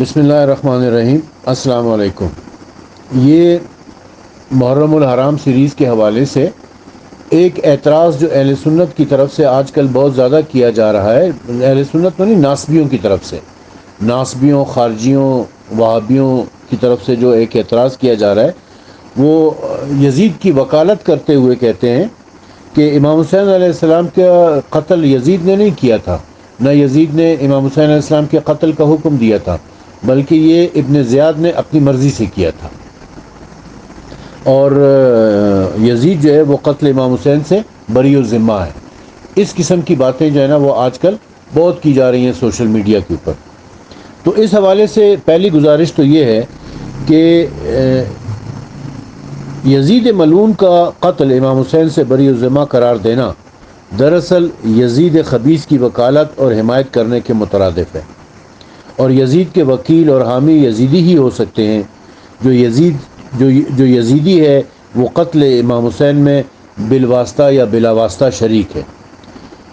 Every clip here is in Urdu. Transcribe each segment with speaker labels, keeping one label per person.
Speaker 1: بسم اللہ الرحمن الرحیم۔ السلام علیکم۔ یہ محرم الحرام سیریز کے حوالے سے ایک اعتراض جو اہل سنت کی طرف سے آج کل بہت زیادہ کیا جا رہا ہے، اہل سنت میں نہیں، ناسبیوں کی طرف سے۔ ناسبیوں، خارجیوں، وہابیوں کی طرف سے جو ایک اعتراض کیا جا رہا ہے، وہ یزید کی وکالت کرتے ہوئے کہتے ہیں کہ امام حسین علیہ السلام کا قتل یزید نے نہیں کیا تھا۔ نہ یزید نے امام حسین علیہ السلام کے قتل کا حکم دیا تھا۔ بلکہ یہ ابن زیاد نے اپنی مرضی سے کیا تھا۔ اور یزید جو ہے وہ قتل امام حسین سے بری الذمہ ہے۔ اس قسم کی باتیں جو ہے نا وہ آج کل بہت کی جا رہی ہیں سوشل میڈیا کے اوپر۔ تو اس حوالے سے پہلی گزارش تو یہ ہے کہ یزید ملون کا قتل امام حسین سے بری الذمہ قرار دینا دراصل یزید خبیص کی وکالت اور حمایت کرنے کے مترادف ہے۔ اور یزید کے وکیل اور حامی یزیدی ہی ہو سکتے ہیں۔ جو یزید، جو جو یزیدی ہے، وہ قتل امام حسین میں بالواسطہ یا بلا واسطہ شریک ہے۔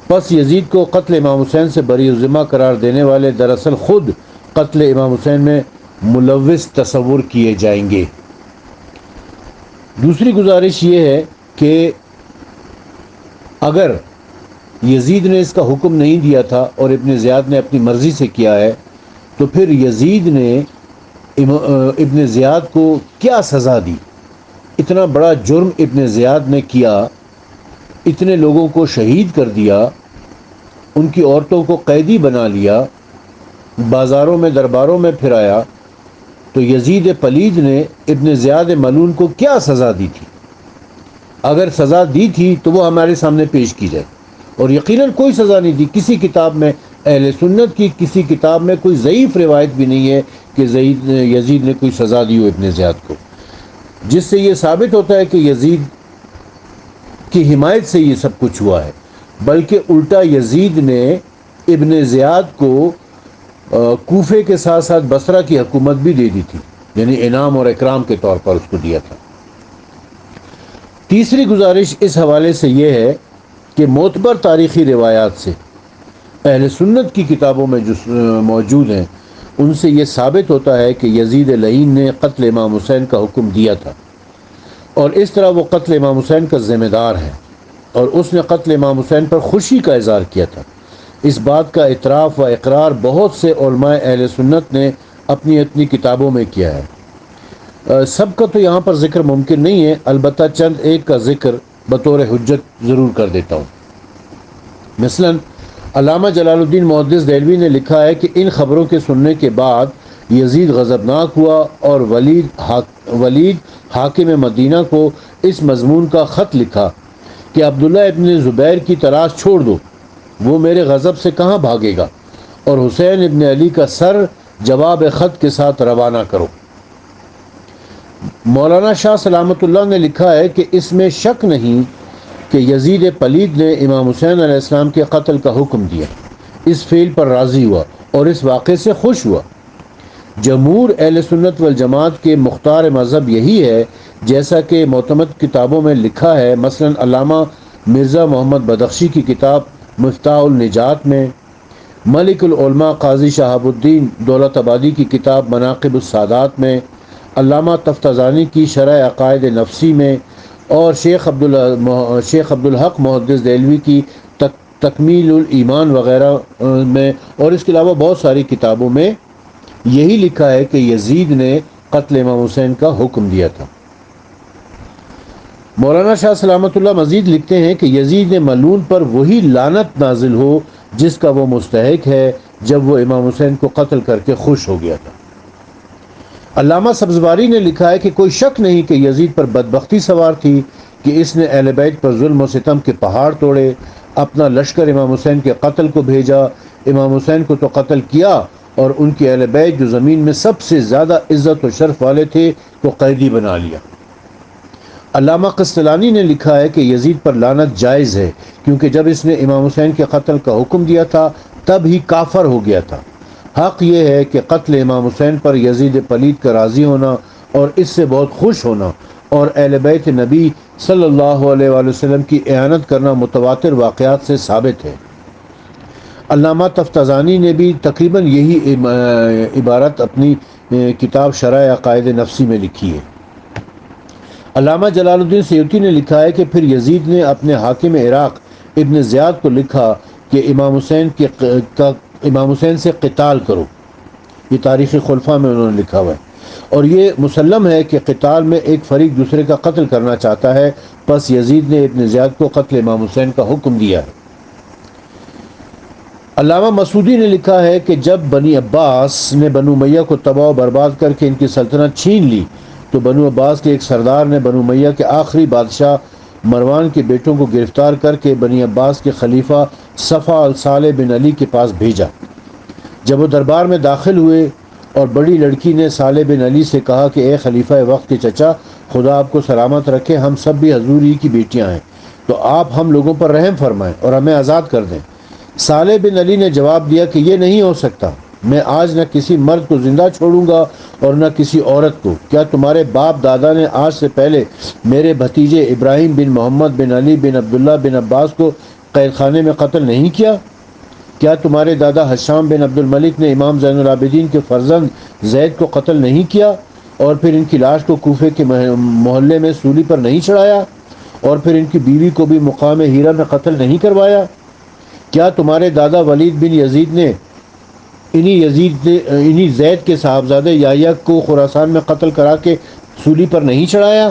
Speaker 1: پس یزید کو قتل امام حسین سے بری ذمہ قرار دینے والے دراصل خود قتل امام حسین میں ملوث تصور کیے جائیں گے۔ دوسری گزارش یہ ہے کہ اگر یزید نے اس کا حکم نہیں دیا تھا اور ابن زیاد نے اپنی مرضی سے کیا ہے تو پھر یزید نے ابن زیاد کو کیا سزا دی؟ اتنا بڑا جرم ابن زیاد نے کیا، اتنے لوگوں کو شہید کر دیا، ان کی عورتوں کو قیدی بنا لیا، بازاروں میں، درباروں میں پھرایا تو یزید پلید نے ابن زیاد ملون کو کیا سزا دی تھی؟ اگر سزا دی تھی تو وہ ہمارے سامنے پیش کی جائے، اور یقیناً کوئی سزا نہیں دی، کسی کتاب میں اہل سنت کی کسی کتاب میں کوئی ضعیف روایت بھی نہیں ہے کہ زید یزید نے کوئی سزا دی ہو ابن زیاد کو۔ جس سے یہ ثابت ہوتا ہے کہ یزید کی حمایت سے یہ سب کچھ ہوا ہے، بلکہ الٹا یزید نے ابن زیاد کو کوفے کے ساتھ ساتھ بسرا کی حکومت بھی دے دی تھی۔ یعنی انعام اور اکرام کے طور پر اس کو دیا تھا۔ تیسری گزارش اس حوالے سے یہ ہے کہ معتبر تاریخی روایات سے اہل سنت کی کتابوں میں جو موجود ہیں، ان سے یہ ثابت ہوتا ہے کہ یزید لعین نے قتل امام حسین کا حکم دیا تھا۔ اور اس طرح وہ قتل امام حسین کا ذمہ دار ہے۔ اور اس نے قتل امام حسین پر خوشی کا اظہار کیا تھا۔ اس بات کا اعتراف و اقرار بہت سے علماء اہل سنت نے اپنی اپنی کتابوں میں کیا ہے۔ سب کا تو یہاں پر ذکر ممکن نہیں ہے، البتہ چند ایک کا ذکر بطور حجت ضرور کر دیتا ہوں۔ مثلاً علامہ جلال الدین محدث دہلوی نے لکھا ہے کہ ان خبروں کے سننے کے بعد یزید غضبناک ہوا اور ولید ولید حاکم مدینہ کو اس مضمون کا خط لکھا کہ عبداللہ ابن زبیر کی تلاش چھوڑ دو، وہ میرے غضب سے کہاں بھاگے گا؟ اور حسین ابن علی کا سر جواب خط کے ساتھ روانہ کرو۔ مولانا شاہ سلامت اللہ نے لکھا ہے کہ اس میں شک نہیں کہ یزید پلید نے امام حسین علیہ السلام کے قتل کا حکم دیا۔ اس فیل پر راضی ہوا اور اس واقعے سے خوش ہوا۔ جمہور اہل سنت والجماعت کے مختار مذہب یہی ہے، جیسا کہ معتمد کتابوں میں لکھا ہے، مثلا علامہ مرزا محمد بدخشی کی کتاب مفتاح النجات میں، ملک العلماء قاضی شہاب الدین دولت آبادی کی کتاب مناقب السادات میں، علامہ تفتزانی کی شرح عقائد نفسی میں اور شیخ عبد شیخ عبدالحق محدث دہلوی کی تک تکمیل الایمان وغیرہ میں اور اس کے علاوہ بہت ساری کتابوں میں یہی لکھا ہے کہ یزید نے قتل امام حسین کا حکم دیا تھا۔ مولانا شاہ سلامت اللہ مزید لکھتے ہیں کہ یزید ملون پر وہی لانت نازل ہو جس کا وہ مستحق ہے جب وہ امام حسین کو قتل کر کے خوش ہو گیا تھا۔ علامہ سبزواری نے لکھا ہے کہ کوئی شک نہیں کہ یزید پر بدبختی سوار تھی کہ اس نے اہل بیت پر ظلم و ستم کے پہاڑ توڑے، اپنا لشکر امام حسین کے قتل کو بھیجا۔ امام حسین کو تو قتل کیا اور ان کی اہل بیت جو زمین میں سب سے زیادہ عزت و شرف والے تھے کو قیدی بنا لیا۔ علامہ قسطلانی نے لکھا ہے کہ یزید پر لانت جائز ہے، کیونکہ جب اس نے امام حسین کے قتل کا حکم دیا تھا، تب ہی کافر ہو گیا تھا۔ حق یہ ہے کہ قتل امام حسین پر یزید پلید کا راضی ہونا اور اس سے بہت خوش ہونا اور اہل بیت نبی صلی اللہ علیہ وآلہ وسلم کی اعانت کرنا متواتر واقعات سے ثابت ہے۔ علامہ تفتزانی نے بھی تقریباً یہی عبارت اپنی کتاب شرح عقائد نفسی میں لکھی ہے۔ علامہ جلال الدین سیوتی نے لکھا ہے کہ پھر یزید نے اپنے حاکم عراق ابن زیاد کو لکھا کہ امام حسین کے امام حسین سے قتال کرو۔ یہ تاریخی خلفہ میں انہوں نے لکھا ہوا ہے۔ اور یہ مسلم ہے کہ قتال میں ایک فریق دوسرے کا قتل کرنا چاہتا ہے، پس یزید نے ابن زیاد کو قتل امام حسین کا حکم دیا ہے۔ علامہ مسعودی نے لکھا ہے کہ جب بنی عباس نے بنو میاں کو تباہ و برباد کر کے ان کی سلطنت چھین لی، تو بنو عباس کے ایک سردار نے بنو میاں کے آخری بادشاہ مروان کے بیٹوں کو گرفتار کر کے بنی عباس کے خلیفہ صفا الصالح بن علی کے پاس بھیجا۔ جب وہ دربار میں داخل ہوئے اور بڑی لڑکی نے صالح بن علی سے کہا کہ اے خلیفہ وقت کے چچا، خدا آپ کو سلامت رکھے، ہم سب بھی حضور ہی کی بیٹیاں ہیں۔ تو آپ ہم لوگوں پر رحم فرمائیں اور ہمیں آزاد کر دیں۔ صالح بن علی نے جواب دیا کہ یہ نہیں ہو سکتا۔ میں آج نہ کسی مرد کو زندہ چھوڑوں گا اور نہ کسی عورت کو۔ کیا تمہارے باپ دادا نے آج سے پہلے میرے بھتیجے ابراہیم بن محمد بن علی بن عبداللہ بن عباس کو قید خانے میں قتل نہیں کیا؟ کیا تمہارے دادا حشام بن عبد الملک نے امام زین العابدین کے فرزند زید کو قتل نہیں کیا اور پھر ان کی لاش کو کوفے کے محلے میں سولی پر نہیں چڑھایا اور پھر ان کی بیوی کو بھی مقام ہیرا میں قتل نہیں کروایا؟ کیا تمہارے دادا ولید بن یزید نے انہی یزید نے انہی زید کے صاحبزادے یا کو خوراسان میں قتل کرا کے سولی پر نہیں چڑھایا؟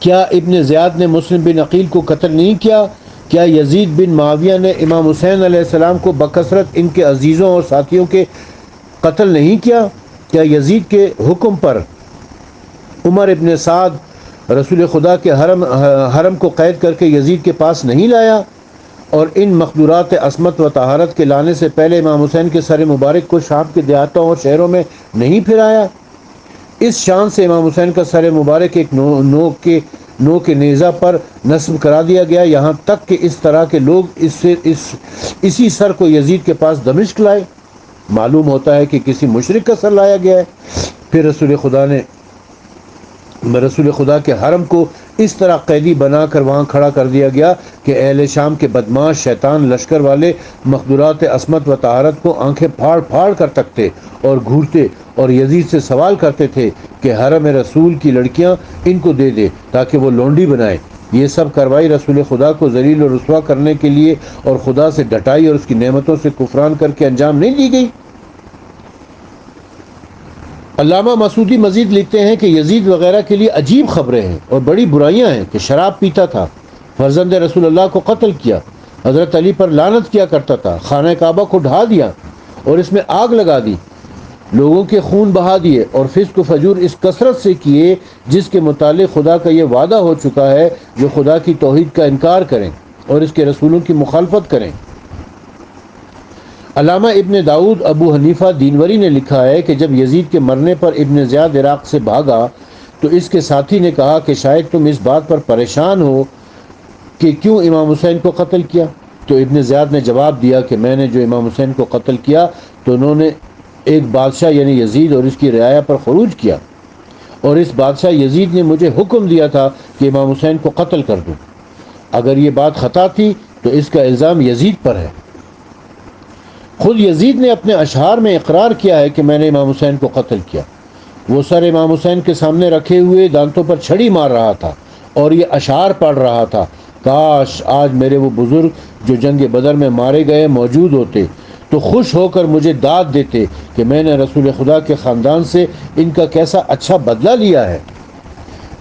Speaker 1: کیا ابن زیاد نے مسلم بن عقیل کو قتل نہیں کیا؟ کیا یزید بن معاویہ نے امام حسین علیہ السلام کو بکثرت ان کے عزیزوں اور ساتھیوں کے قتل نہیں کیا؟ کیا یزید کے حکم پر عمر ابن سعد رسول خدا کے حرم حرم کو قید کر کے یزید کے پاس نہیں لایا؟ اور ان مقدورات عصمت و طہارت کے لانے سے پہلے امام حسین کے سر مبارک کو شام کے دیہاتوں اور شہروں میں نہیں پھرایا۔ اس شان سے امام حسین کا سر مبارک ایک نو نو کے نو کے نیزہ پر نصب کرا دیا گیا۔ یہاں تک کہ اس طرح کے لوگ اس سے، اس، اسی سر کو یزید کے پاس دمشق لائے۔ معلوم ہوتا ہے کہ کسی مشرق کا سر لایا گیا ہے۔ پھر رسول خدا نے رسول خدا کے حرم کو اس طرح قیدی بنا کر وہاں کھڑا کر دیا گیا کہ اہل شام کے بدماش شیطان لشکر والے مقدورات عصمت و طہارت کو آنکھیں پھاڑ پھاڑ کر تکتے اور گھورتے اور یزید سے سوال کرتے تھے کہ حرم رسول کی لڑکیاں ان کو دے دے تاکہ وہ لونڈی بنائے۔ یہ سب کروائی رسول خدا کو ذلیل و رسوا کرنے کے لیے اور خدا سے ڈٹائی اور اس کی نعمتوں سے کفران کر کے انجام نہیں دی گئی۔ علامہ مسعودی مزید لکھتے ہیں کہ یزید وغیرہ کے لیے عجیب خبریں ہیں اور بڑی برائیاں ہیں کہ شراب پیتا تھا، فرزند رسول اللہ کو قتل کیا، حضرت علی پر لانت کیا کرتا تھا، خانہ کعبہ کو ڈھا دیا اور اس میں آگ لگا دی، لوگوں کے خون بہا دیے اور فسق و فجور اس کثرت سے کیے جس کے متعلق خدا کا یہ وعدہ ہو چکا ہے، جو خدا کی توحید کا انکار کریں اور اس کے رسولوں کی مخالفت کریں۔ علامہ ابن داود ابو حنیفہ دینوری نے لکھا ہے کہ جب یزید کے مرنے پر ابن زیاد عراق سے بھاگا تو اس کے ساتھی نے کہا کہ شاید تم اس بات پر پریشان ہو کہ کیوں امام حسین کو قتل کیا؟ تو ابن زیاد نے جواب دیا کہ میں نے جو امام حسین کو قتل کیا تو انہوں نے ایک بادشاہ یعنی یزید اور اس کی رعایا پر خروج کیا۔ اور اس بادشاہ یزید نے مجھے حکم دیا تھا کہ امام حسین کو قتل کر دوں۔ اگر یہ بات خطا تھی تو اس کا الزام یزید پر ہے۔ خود یزید نے اپنے اشعار میں اقرار کیا ہے کہ میں نے امام حسین کو قتل کیا۔ وہ سر امام حسین کے سامنے رکھے ہوئے دانتوں پر چھڑی مار رہا تھا اور یہ اشعار پڑھ رہا تھا۔ کاش آج میرے وہ بزرگ جو جنگ بدر میں مارے گئے موجود ہوتے، تو خوش ہو کر مجھے داد دیتے کہ میں نے رسول خدا کے خاندان سے ان کا کیسا اچھا بدلہ لیا ہے۔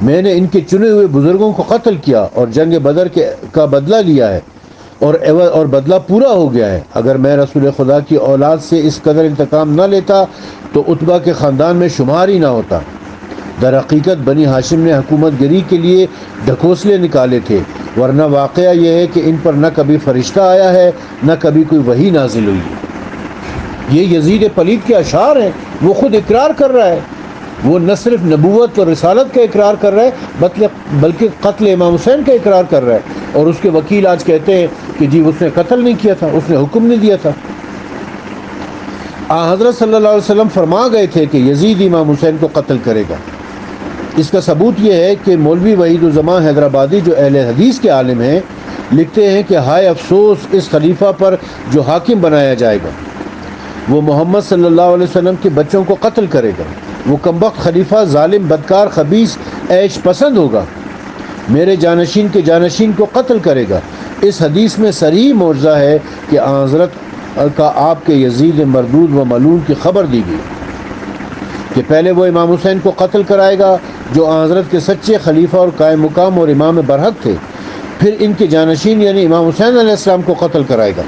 Speaker 1: میں نے ان کے چنے ہوئے بزرگوں کو قتل کیا اور جنگ بدر کے کا بدلہ لیا ہے۔ اور اور بدلہ پورا ہو گیا ہے۔ اگر میں رسول خدا کی اولاد سے اس قدر انتقام نہ لیتا، تو اتبا کے خاندان میں شمار ہی نہ ہوتا۔ در حقیقت بنی ہاشم نے حکومت گری کے لیے ڈھکوسلے نکالے تھے۔ ورنہ واقعہ یہ ہے کہ ان پر نہ کبھی فرشتہ آیا ہے، نہ کبھی کوئی وہی نازل ہوئی۔ یہ یزید پلید کے اشعار ہیں، وہ خود اقرار کر رہا ہے۔ وہ نہ صرف نبوت اور رسالت کا اقرار کر رہا ہے بلکہ قتل امام حسین کا اقرار کر رہا ہے اور اس کے وکیل آج کہتے ہیں کہ جی اس نے قتل نہیں کیا تھا، اس نے حکم نہیں دیا تھا۔ آ، حضرت صلی اللہ علیہ وسلم فرما گئے تھے کہ یزید امام حسین کو قتل کرے گا۔ اس کا ثبوت یہ ہے کہ مولوی وحید الزماں حیدرآبادی جو اہل حدیث کے عالم ہیں، لکھتے ہیں کہ ہائے افسوس، اس خلیفہ پر جو حاکم بنایا جائے گا، وہ محمد صلی اللہ علیہ وسلم کے بچوں کو قتل کرے گا۔ وہ کمبخت خلیفہ، ظالم، بدکار خبیص عیش پسند ہوگا۔ میرے جانشین کے جانشین کو قتل کرے گا۔ اس حدیث میں سری معجزہ ہے کہ حضرت کا آپ کے یزید مردود و ملون کی خبر دی گئی۔ کہ پہلے وہ امام حسین کو قتل کرائے گا، جو حضرت کے سچے خلیفہ اور قائم مقام اور امام برحق تھے۔ پھر ان کے جانشین یعنی امام حسین علیہ السلام کو قتل کرائے گا۔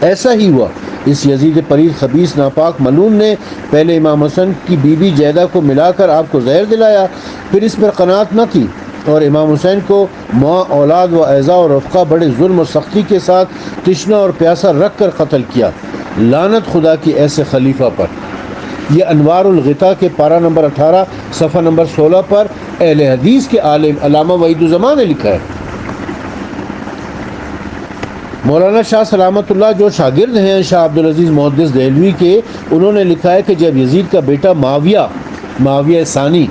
Speaker 1: ایسا ہی ہوا۔ اس یزید پرید خبیص ناپاک ملون نے پہلے امام حسن کی بیوی جیدہ کو ملا کر آپ کو زہر دلایا، پھر اس پر قناعت نہ تھی اور امام حسین کو ماں، اولاد و اعضاء اور رفقہ بڑے ظلم و سختی کے ساتھ تشنا اور پیاسا رکھ کر قتل کیا۔ لانت خدا کی ایسے خلیفہ پر۔ یہ انوار الغتا کے پارہ نمبر اٹھارہ، صفحہ نمبر سولہ پر اہل حدیث کے عالم علامہ وحید الزمان نے لکھا ہے۔ مولانا شاہ سلامت اللہ جو شاگرد ہیں شاہ عبدالعزیز محدث دہلوی کے، انہوں نے لکھا ہے کہ جب یزید کا بیٹا معاویہ معاویہ ثانی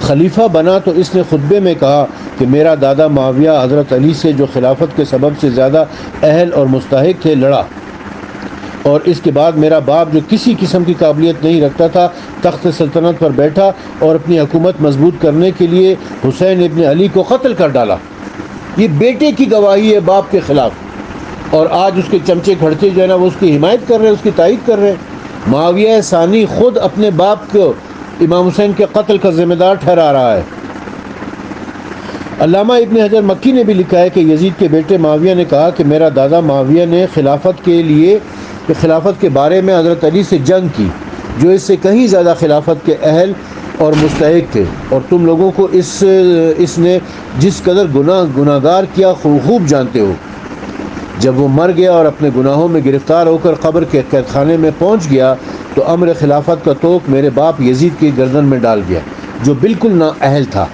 Speaker 1: خلیفہ بنا تو اس نے خطبے میں کہا کہ میرا دادا معاویہ حضرت علی سے جو خلافت کے سبب سے زیادہ اہل اور مستحق تھے، لڑا۔ اور اس کے بعد میرا باپ جو کسی قسم کی قابلیت نہیں رکھتا تھا، تخت سلطنت پر بیٹھا اور اپنی حکومت مضبوط کرنے کے لیے حسین ابن علی کو قتل کر ڈالا۔ یہ بیٹے کی گواہی ہے باپ کے خلاف۔ اور آج اس کے چمچے کھڑتے جو ہے نا، وہ اس کی حمایت کر رہے ہیں، اس کی تائید کر رہے ہیں۔ معاویہ ثانی خود اپنے باپ کو امام حسین کے قتل کا ذمہ دار ٹھہرا رہا ہے۔ علامہ ابن حجر مکی نے بھی لکھا ہے کہ یزید کے بیٹے معاویہ نے کہا کہ میرا دادا معاویہ نے خلافت کے لیے خلافت کے بارے میں حضرت علی سے جنگ کی، جو اس سے کہیں زیادہ خلافت کے اہل اور مستحق تھے۔ اور تم لوگوں کو اس اس نے جس قدر گناہ گناہ گار کیا خوب جانتے ہو۔ جب وہ مر گیا اور اپنے گناہوں میں گرفتار ہو کر قبر کے قید خانے میں پہنچ گیا تو امر خلافت کا توق میرے باپ یزید کی گردن میں ڈال گیا، جو بالکل نا اہل تھا۔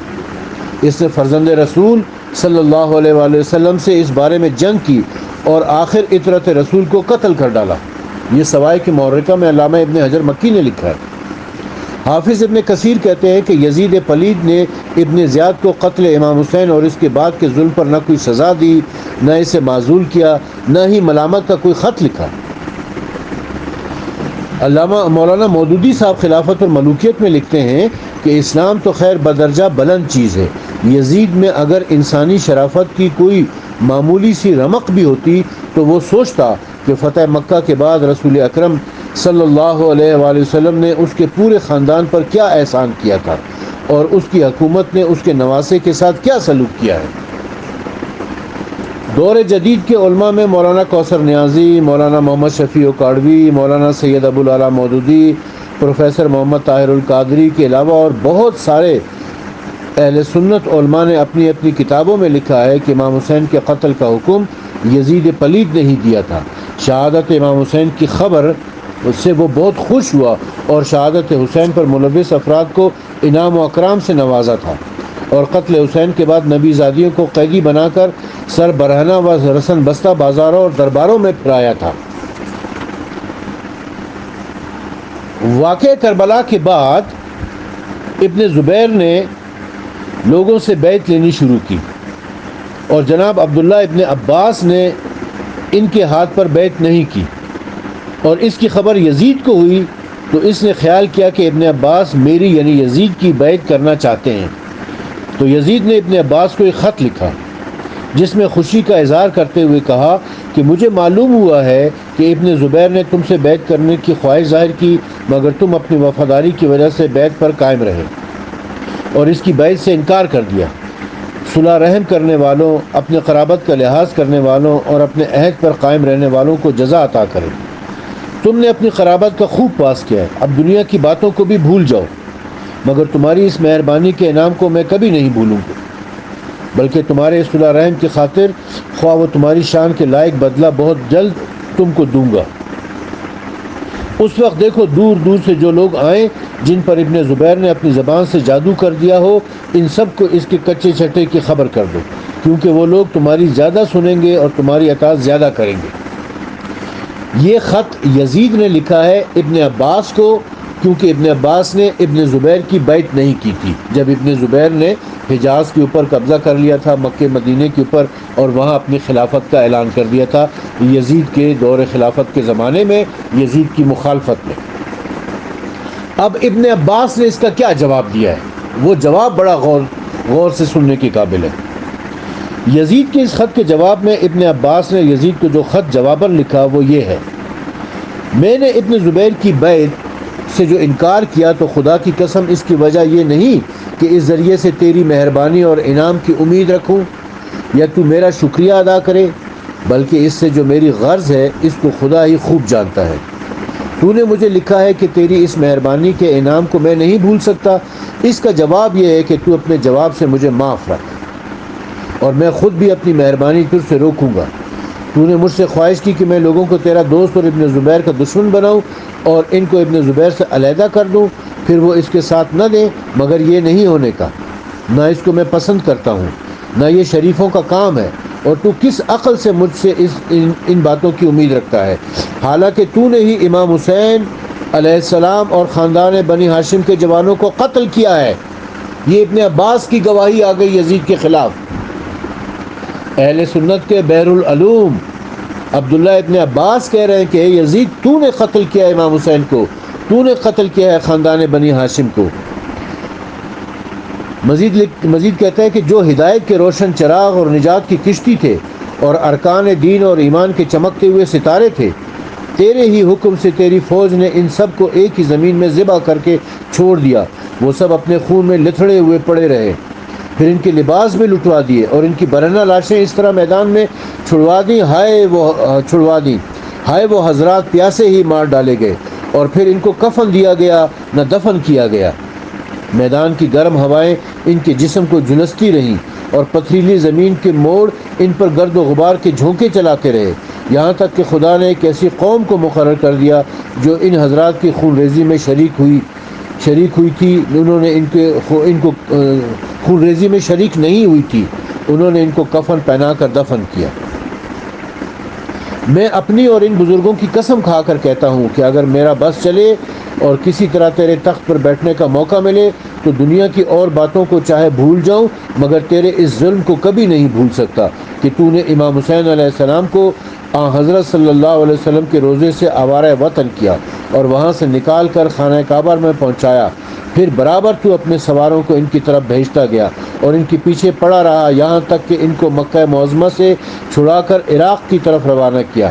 Speaker 1: اس نے فرزند رسول صلی اللہ علیہ وآلہ وسلم سے اس بارے میں جنگ کی اور آخر اطرت رسول کو قتل کر ڈالا۔ یہ سوائے کی مورکہ میں علامہ ابن حجر مکی نے لکھا ہے۔ حافظ ابن کثیر کہتے ہیں کہ یزید پلید نے ابن زیاد کو قتل امام حسین اور اس کے بعد کے ظلم پر نہ کوئی سزا دی، نہ اسے معذول کیا، نہ ہی ملامت کا کوئی خط لکھا۔ علامہ مولانا مودودی صاحب خلافت اور ملوکیت میں لکھتے ہیں کہ اسلام تو خیر بدرجہ بلند چیز ہے۔ یزید میں اگر انسانی شرافت کی کوئی معمولی سی رمق بھی ہوتی تو وہ سوچتا کہ فتح مکہ کے بعد رسول اکرم صلی اللہ علیہ وآلہ وسلم نے اس کے پورے خاندان پر کیا احسان کیا تھا اور اس کی حکومت نے اس کے نواسے کے ساتھ کیا سلوک کیا ہے؟ دور جدید کے علماء میں مولانا کوثر نیازی، مولانا محمد شفیع کاڑوی مولانا سید ابو العلیٰ مودودی، پروفیسر محمد طاہر القادری کے علاوہ اور بہت سارے اہل سنت علماء نے اپنی اپنی کتابوں میں لکھا ہے کہ امام حسین کے قتل کا حکم یزید پلید نے ہی دیا تھا۔ شہادت امام حسین کی خبر، اس سے وہ بہت خوش ہوا اور شہادت حسین پر ملوث افراد کو انعام و اکرام سے نوازا تھا۔ اور قتل حسین کے بعد نبی زادیوں کو قیدی بنا کر سر برہنہ و رسن بستہ بازاروں اور درباروں میں پھرایا تھا۔ واقع کربلا کے بعد ابن زبیر نے لوگوں سے بیت لینی شروع کی اور جناب عبداللہ ابن عباس نے ان کے ہاتھ پر بیت نہیں کی۔ اور اس کی خبر یزید کو ہوئی تو اس نے خیال کیا کہ ابن عباس میری یعنی یزید کی بیت کرنا چاہتے ہیں۔ تو یزید نے ابن عباس کو ایک خط لکھا، جس میں خوشی کا اظہار کرتے ہوئے کہا کہ مجھے معلوم ہوا ہے کہ ابن زبیر نے تم سے بیت کرنے کی خواہش ظاہر کی، مگر تم اپنی وفاداری کی وجہ سے بیت پر قائم رہے۔ اور اس کی بیت سے انکار کر دیا۔ صلح رحم کرنے والوں اپنے قرابت کا لحاظ کرنے والوں اور اپنے عہد پر قائم رہنے والوں کو جزا عطا کرے تم نے اپنی قرابت کا خوب پاس کیا ہے۔ اب دنیا کی باتوں کو بھی بھول جاؤ۔ مگر تمہاری اس مہربانی کے انعام کو میں کبھی نہیں بھولوں گا۔ بلکہ تمہارے صلح رحم کی خاطر خواہ و تمہاری شان کے لائق بدلہ بہت جلد تم کو دوں گا۔ اس وقت دیکھو دور دور سے جو لوگ آئیں جن پر ابن زبیر نے اپنی زبان سے جادو کر دیا ہو، ان سب کو اس کے کچے چھٹے کی خبر کر دو، کیونکہ وہ لوگ تمہاری زیادہ سنیں گے اور تمہاری اطاعت زیادہ کریں گے۔ یہ خط یزید نے لکھا ہے ابن عباس کو، کیونکہ ابن عباس نے ابن زبیر کی بیعت نہیں کی تھی۔ جب ابن زبیر نے حجاز کے اوپر قبضہ کر لیا تھا، مکہ مدینے کے اوپر، اور وہاں اپنی خلافت کا اعلان کر دیا تھا، یزید کے دور خلافت کے زمانے میں، یزید کی مخالفت میں۔ اب ابن عباس نے اس کا کیا جواب دیا ہے؟ وہ جواب بڑا غور غور سے سننے کے قابل ہے۔ یزید کے اس خط کے جواب میں ابن عباس نے یزید کو جو خط جواباً لکھا وہ یہ ہے۔ میں نے ابن زبیر کی بیعت سے جو انکار کیا تو خدا کی قسم اس کی وجہ یہ نہیں کہ اس ذریعے سے تیری مہربانی اور انعام کی امید رکھوں یا تو میرا شکریہ ادا کرے، بلکہ اس سے جو میری غرض ہے اس کو خدا ہی خوب جانتا ہے۔ تو نے مجھے لکھا ہے کہ تیری اس مہربانی کے انعام کو میں نہیں بھول سکتا۔ اس کا جواب یہ ہے کہ تو اپنے جواب سے مجھے معاف رکھ۔ اور میں خود بھی اپنی مہربانی تجھ سے روکوں گا۔ تو نے مجھ سے خواہش کی کہ میں لوگوں کو تیرا دوست اور ابن زبیر کا دشمن بناؤں اور ان کو ابن زبیر سے علیحدہ کر دوں۔ پھر وہ اس کے ساتھ نہ دیں، مگر یہ نہیں ہونے کا۔ نہ اس کو میں پسند کرتا ہوں، نہ یہ شریفوں کا کام ہے۔ اور تو کس عقل سے مجھ سے اس ان ان باتوں کی امید رکھتا ہے؟ حالانکہ تو نے ہی امام حسین علیہ السلام اور خاندان بنی ہاشم کے جوانوں کو قتل کیا ہے۔ یہ ابن عباس کی گواہی آ گئی یزید کے خلاف۔ اہل سنت کے بحر العلوم عبداللہ ابن عباس کہہ رہے ہیں کہ یزید تو نے قتل کیا امام حسین کو؟ تو نے قتل کیا ہے خاندان بنی ہاشم کو؟ مزید مزید کہتا ہے کہ جو ہدایت کے روشن چراغ اور نجات کی کشتی تھے اور ارکان دین اور ایمان کے چمکتے ہوئے ستارے تھے، تیرے ہی حکم سے تیری فوج نے ان سب کو ایک ہی زمین میں ذبح کر کے چھوڑ دیا۔ وہ سب اپنے خون میں لتھڑے ہوئے پڑے رہے۔ پھر ان کے لباس بھی لٹوا دیے اور ان کی برنا لاشیں اس طرح میدان میں چھڑوا دیں۔ ہائے وہ چھڑوا دیں۔ ہائے وہ حضرات، پیاسے ہی مار ڈالے گئے۔ اور پھر ان کو کفن دیا گیا، نہ دفن کیا گیا۔ میدان کی گرم ہوائیں ان کے جسم کو جنستی رہیں اور پتھریلی زمین کے موڑ ان پر گرد و غبار کے جھونکے چلاتے رہے۔ یہاں تک کہ خدا نے ایک ایسی قوم کو مقرر کر دیا جو ان حضرات کی خون ریزی میں شریک ہوئی شریک ہوئی تھی۔ انہوں نے ان کے ان کو خون ریزی میں شریک نہیں ہوئی تھی۔ انہوں نے ان کو کفن پہنا کر دفن کیا۔ میں اپنی اور ان بزرگوں کی قسم کھا کر کہتا ہوں کہ اگر میرا بس چلے اور کسی طرح تیرے تخت پر بیٹھنے کا موقع ملے تو دنیا کی اور باتوں کو چاہے بھول جاؤں، مگر تیرے اس ظلم کو کبھی نہیں بھول سکتا کہ تو نے امام حسین علیہ السلام کو آ حضرت صلی اللہ علیہ وسلم کے روزے سے آوارہ وطن کیا اور وہاں سے نکال کر خانہ کعبہ میں پہنچایا۔ پھر برابر تو اپنے سواروں کو ان کی طرف بھیجتا گیا اور ان کے پیچھے پڑا رہا، یہاں تک کہ ان کو مکہ معظمہ سے چھڑا کر عراق کی طرف روانہ کیا۔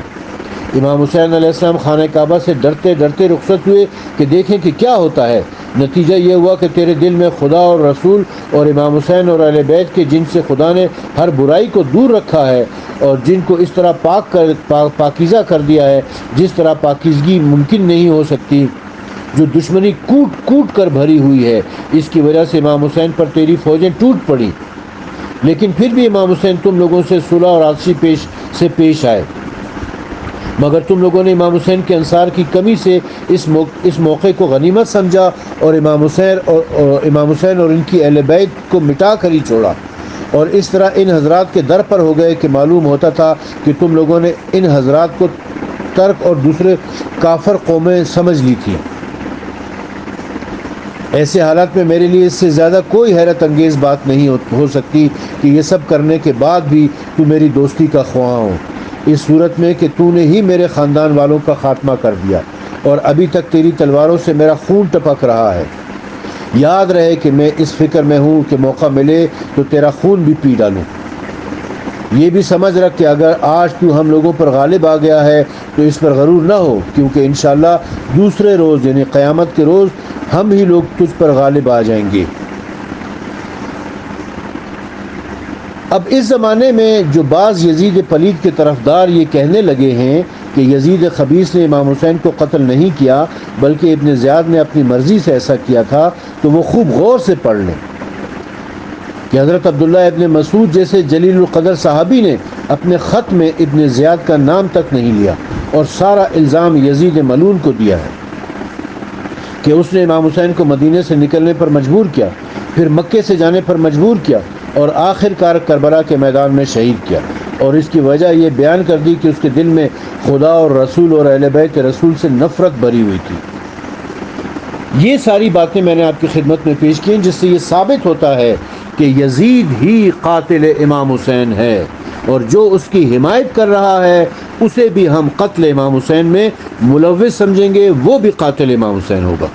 Speaker 1: امام حسین علیہ السلام خانہ کعبہ سے ڈرتے ڈرتے رخصت ہوئے کہ دیکھیں کہ کیا ہوتا ہے۔ نتیجہ یہ ہوا کہ تیرے دل میں خدا اور رسول اور امام حسین اور اہل بیت کے جن سے خدا نے ہر برائی کو دور رکھا ہے اور جن کو اس طرح پاک کر پاکیزہ کر دیا ہے، جس طرح پاکیزگی ممکن نہیں ہو سکتی، جو دشمنی کوٹ کوٹ کر بھری ہوئی ہے۔ اس کی وجہ سے امام حسین پر تیری فوجیں ٹوٹ پڑی لیکن پھر بھی امام حسین تم لوگوں سے صلح اور آسی پیش سے پیش آئے۔ مگر تم لوگوں نے امام حسین کے انصار کی کمی سے اس موقع اس موقع کو غنیمت سمجھا اور امام حسین اور امام حسین اور ان کی اہل بیت کو مٹا کر ہی چھوڑا اور اس طرح ان حضرات کے در پر ہو گئے کہ معلوم ہوتا تھا کہ تم لوگوں نے ان حضرات کو ترک اور دوسرے کافر قومیں سمجھ لی تھی۔ ایسے حالات میں میرے لیے اس سے زیادہ کوئی حیرت انگیز بات نہیں ہو سکتی کہ یہ سب کرنے کے بعد بھی تو میری دوستی کا خواہاں ہو اس صورت میں کہ تو نے ہی میرے خاندان والوں کا خاتمہ کر دیا اور ابھی تک تیری تلواروں سے میرا خون ٹپک رہا ہے۔ یاد رہے کہ میں اس فکر میں ہوں کہ موقع ملے تو تیرا خون بھی پی ڈالوں۔ یہ بھی سمجھ رکھ کہ اگر آج تو ہم لوگوں پر غالب آ گیا ہے تو اس پر غرور نہ ہو، کیونکہ انشاءاللہ دوسرے روز یعنی قیامت کے روز، ہم ہی لوگ تجھ پر غالب آ جائیں گے۔ اب اس زمانے میں جو بعض یزید پلید کے طرف دار یہ کہنے لگے ہیں کہ یزید خبیص نے امام حسین کو قتل نہیں کیا، بلکہ ابن زیاد نے اپنی مرضی سے ایسا کیا تھا، تو وہ خوب غور سے پڑھ لیں۔ کہ حضرت عبداللہ ابن مسعود جیسے جلیل القدر صحابی نے اپنے خط میں ابن زیاد کا نام تک نہیں لیا اور سارا الزام یزید ملون کو دیا ہے کہ اس نے امام حسین کو مدینے سے نکلنے پر مجبور کیا، پھر مکے سے جانے پر مجبور کیا۔ اور آخر کار کربلا کے میدان میں شہید کیا اور اس کی وجہ یہ بیان کر دی کہ اس کے دل میں خدا اور رسول اور اہل بیت رسول سے نفرت بھری ہوئی تھی۔ یہ ساری باتیں میں نے آپ کی خدمت میں پیش کی ہیں، جس سے یہ ثابت ہوتا ہے کہ یزید ہی قاتل امام حسین ہے اور جو اس کی حمایت کر رہا ہے، اسے بھی ہم قتل امام حسین میں ملوث سمجھیں گے، وہ بھی قاتل امام حسین ہوگا۔